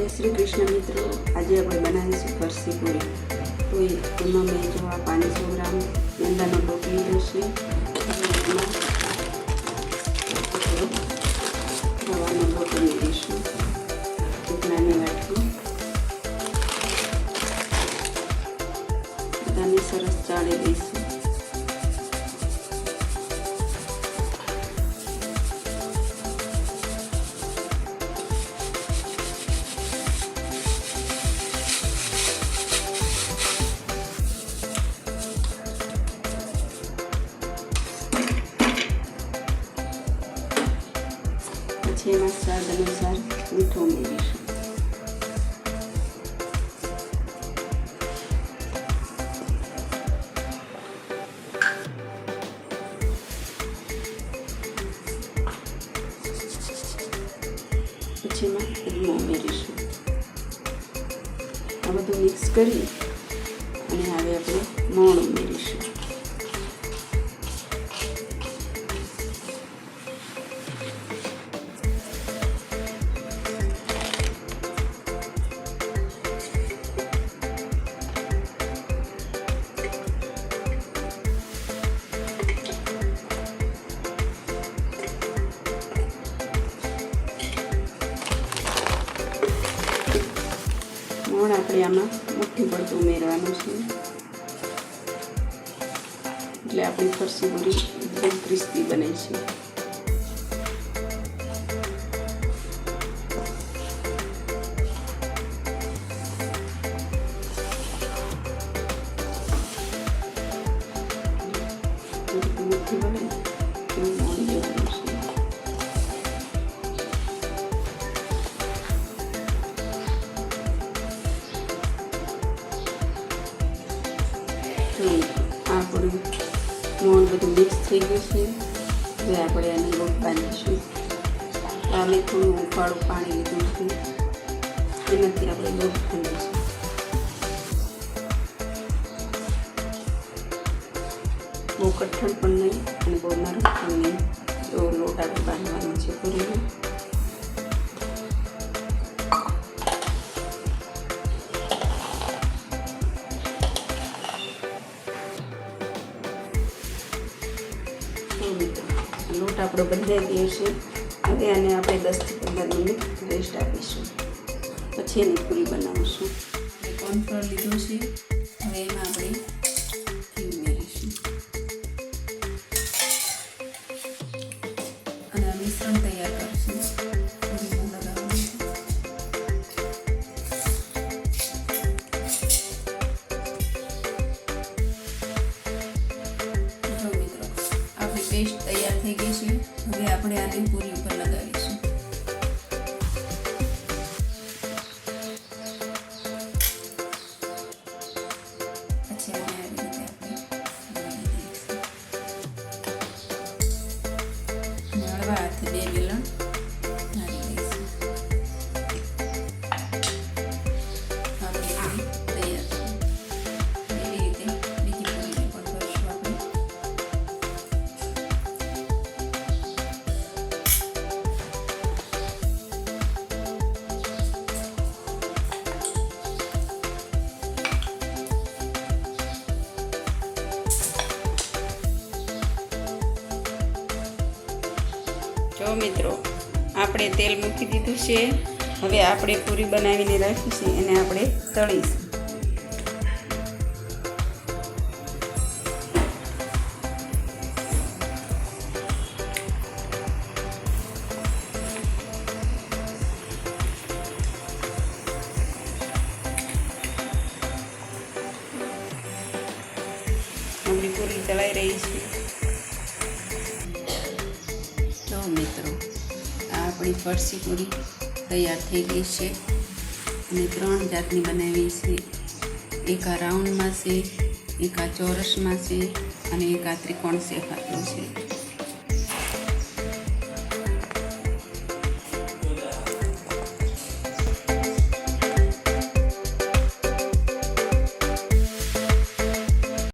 જય શ્રી કૃષ્ણ મિત્રો આજે આપણે બનાવીશું ફરસી પૂરી તો એમાં મેં જો આ પાંચસો ગ્રામ મેંદાનો લોટ લીધો છે. રવાનો લોટ ઉમેરીશું એક સરસ ચાળી દઈશું એમાં સ્વાદ અનુસાર મીઠું ઉમેરીશું પછી એમાં ઉમેરીશું આ બધું મિક્સ કરી અને હવે આપણે મોણ ઉમેરીશું મોણ આપણે આમાં મુઠ્ઠી પડતું ઉમેરવાનું છે. એટલે આપણી ફરસી પૂરી એકદમ ક્રિસ્પી બને છે. તો આપણું મોણ બધું મિક્સ થઈ ગયું છે. હવે આપણે એને લોટ બાંધીશું. કાલે થોડું ઉકાળું પાણી લીધું છે. એનાથી આપણે લોટ બાંધીશું. બહુ કઠણ પણ નહીં અને બહુ આપણો બંધાઈ ગયો છે. હવે આને આપણે દસથી પંદર મિનિટ રેસ્ટ આપીશું. પછી એની પૂરી બનાવીશું. કોર્નફ્લોર લીધો છે. હવે એમાં આપણે ઉમેરીશું. અને મિશ્રણ તૈયાર થઈ ગઈ છે. હવે આપણે આને પૂરી ઉપર લગાવીશું. જો મિત્રો, આપણે તેલ મૂકી દીધું છે. હવે આપણે પૂરી બનાવીને રાખીશું એને આપણે તળીશું. આપણી પૂરી તળાઈ રહી છે. આપણી ફરસી પૂરી તૈયાર થઈ ગઈ છે. અને ત્રણ જાતની બનાવી છે. એક આ રાઉન્ડમાં છે, એક આ ચોરસમાં છે અને એક આ ત્રિકોણ આપ્યો છે.